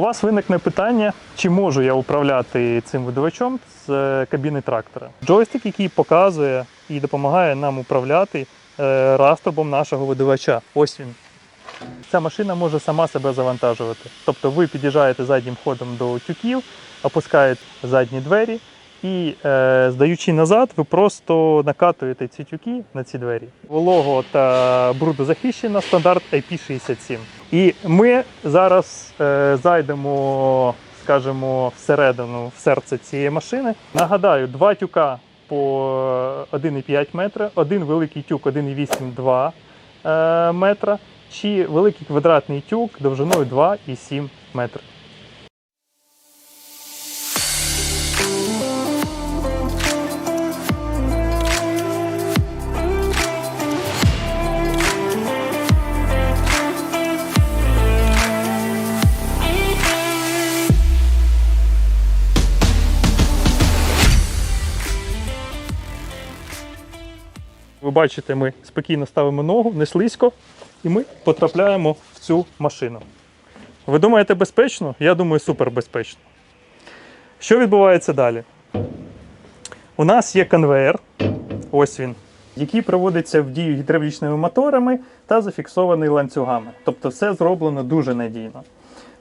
У вас виникне питання, чи можу я управляти цим видувачом з е, кабіни трактора. Джойстик, який показує і допомагає нам управляти е, раструбом нашого видувача. Ось він. Ця машина може сама себе завантажувати. Тобто ви під'їжджаєте заднім ходом до тюків, опускаєте задні двері і, е, здаючи назад, ви просто накатуєте ці тюки на ці двері. Волого та брудозахищена стандарт IP67. І ми зараз е, зайдемо, скажімо, всередину, в серце цієї машини. Нагадаю, два тюка по 1,5 метра, один великий тюк 1,8-2 е, метра, чи великий квадратний тюк довжиною 2,7 метра. Ви бачите, ми спокійно ставимо ногу, не слизько, і ми потрапляємо в цю машину. Ви думаєте безпечно? Я думаю, супер безпечно. Що відбувається далі? У нас є конвейер, ось він, який проводиться в дію гідравлічними моторами та зафіксований ланцюгами. Тобто все зроблено дуже надійно.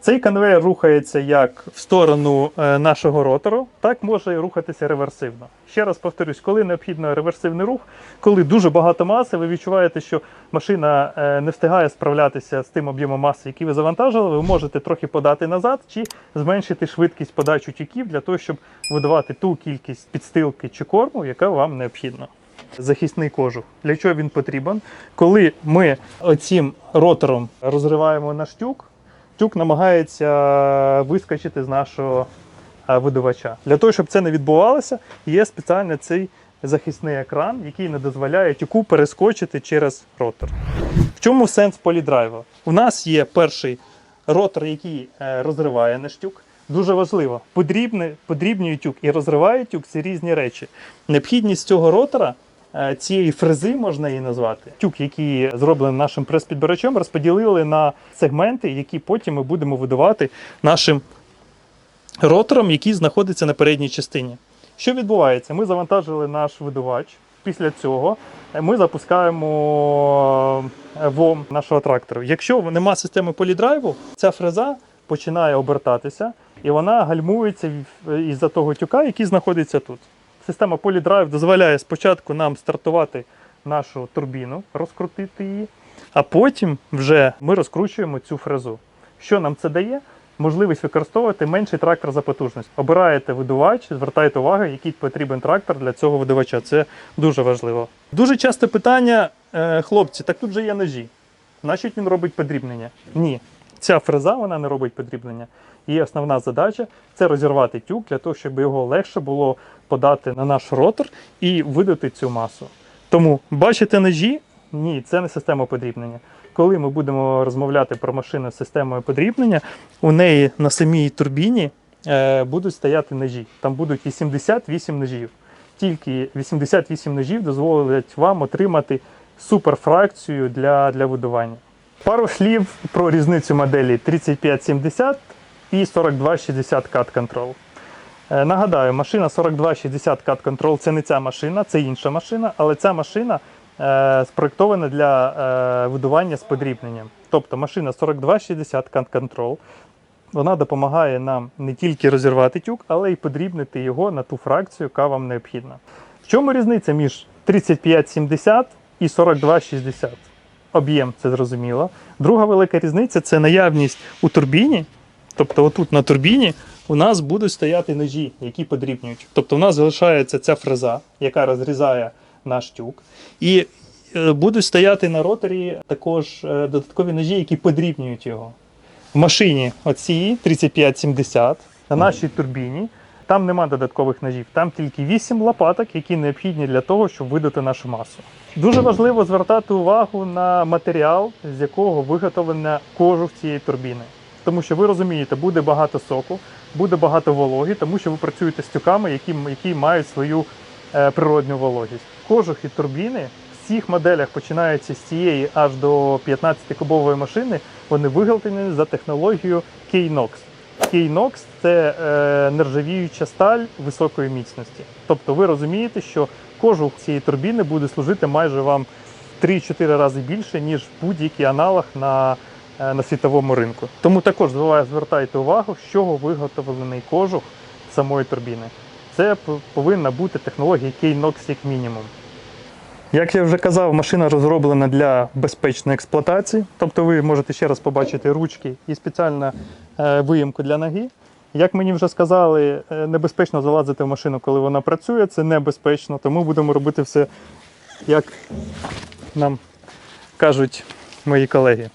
Цей конвейер рухається як в сторону е, нашого ротору, так може рухатися реверсивно. Ще раз повторюсь, коли необхідно реверсивний рух, коли дуже багато маси, ви відчуваєте, що машина е, не встигає справлятися з тим об'ємом маси, який ви завантажили, ви можете трохи подати назад чи зменшити швидкість подачі тюків для того, щоб видавати ту кількість підстилки чи корму, яка вам необхідна. Захисний кожух. Для чого він потрібен? Коли ми оцім ротором розриваємо наш тюк, тюк намагається вискочити з нашого е, видавача. Для того, щоб це не відбувалося, є спеціально цей захисний екран, який не дозволяє тюку перескочити через ротор. В чому сенс полідрайва? У нас є перший ротор, який е, розриває наш тюк. Дуже важливо, подрібне, подрібнює тюк і розриває тюк це різні речі. Необхідність цього ротора. Е, Цієї фрези можна її назвати. Тюк, який зроблений нашим прес-підбирачем, розподілили на сегменти, які потім ми будемо видавати нашим ротором, який знаходиться на передній частині. Що відбувається? Ми завантажили наш видувач. Після цього ми запускаємо е, ВОМ нашого трактора. Якщо нема системи полідрайву, ця фреза починає обертатися і вона гальмується із-за того тюка, який знаходиться тут. Система полідрайв дозволяє спочатку нам стартувати нашу турбіну, розкрутити її, а потім вже ми розкручуємо цю фрезу. Що нам це дає? Можливість використовувати менший трактор за потужність. Обираєте видувач, звертайте увагу, який потрібен трактор для цього видавача. Це дуже важливо. Дуже часто питання, е, хлопці, так тут же є ножі. Значить він робить подрібнення? Ні. Ця фреза вона не робить подрібнення. Її основна задача це розірвати тюк для того, щоб його легше було подати на наш ротор і видати цю масу. Тому бачите ножі? Ні, це не система подрібнення. Коли ми будемо розмовляти про машину з системою подрібнення, у неї на самій турбіні е, будуть стояти ножі. Там будуть 88 ножів. Тільки 88 ножів дозволять вам отримати суперфракцію для, для видування. Пару слів про різницю моделі 3570 і 4260 Cut Control. Нагадаю, машина 4260 Cut Control це не ця машина, це інша машина, але ця машина е, спроєктована для е, видування з подрібненням. Тобто машина 4260 Cut Control вона допомагає нам не тільки розірвати тюк, але й подрібнити його на ту фракцію, яка вам необхідна. В чому різниця між 3570 і 4260? Об'єм це зрозуміло. Друга велика різниця це наявність у турбіні. Тобто, отут на турбіні у нас будуть стояти ножі, які подрібнюють. Тобто, у нас залишається ця фреза, яка розрізає наш тюк. І е, будуть стояти на роторі також е, додаткові ножі, які подрібнюють його. В машині оцій 3570 на нашій турбіні. Там нема додаткових ножів, там тільки 8 лопаток, які необхідні для того, щоб видати нашу масу. Дуже важливо звертати увагу на матеріал, з якого виготовлена кожух цієї турбіни. Тому що ви розумієте, буде багато соку, буде багато вологи, тому що ви працюєте з тюками, які, які мають свою е, природню вологість. Кожух і турбіни в всіх моделях, починаючи з цієї аж до 15-кубової машини, вони виготовлені за технологією K-NOX. K-NOX – це е, нержавіюча сталь високої міцності. Тобто ви розумієте, що кожух цієї турбіни буде служити майже вам 3-4 рази більше, ніж будь-який аналог на, е, на світовому ринку. Тому також звертайте- увагу, з чого виготовлений кожух самої турбіни. Це повинна бути технологія K-NOX як мінімум. Як я вже казав, машина розроблена для безпечної експлуатації. Тобто ви можете ще раз побачити ручки і спеціальну е, виїмку для ноги. Як мені вже сказали, е, небезпечно залазити в машину, коли вона працює, це небезпечно, тому будемо робити все, як нам кажуть мої колеги.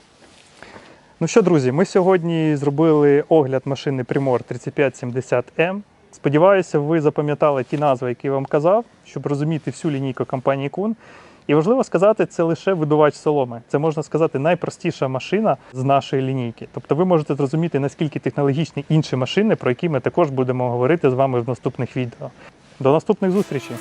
Ну що, друзі, ми сьогодні зробили огляд машини Primor 3570M. Сподіваюся, ви запам'ятали ті назви, які я вам казав, щоб розуміти всю лінійку компанії Kun. І важливо сказати, це лише видувач соломи. Це можна сказати найпростіша машина з нашої лінійки. Тобто ви можете зрозуміти, наскільки технологічні інші машини, про які ми також будемо говорити з вами в наступних відео. До наступних зустрічей!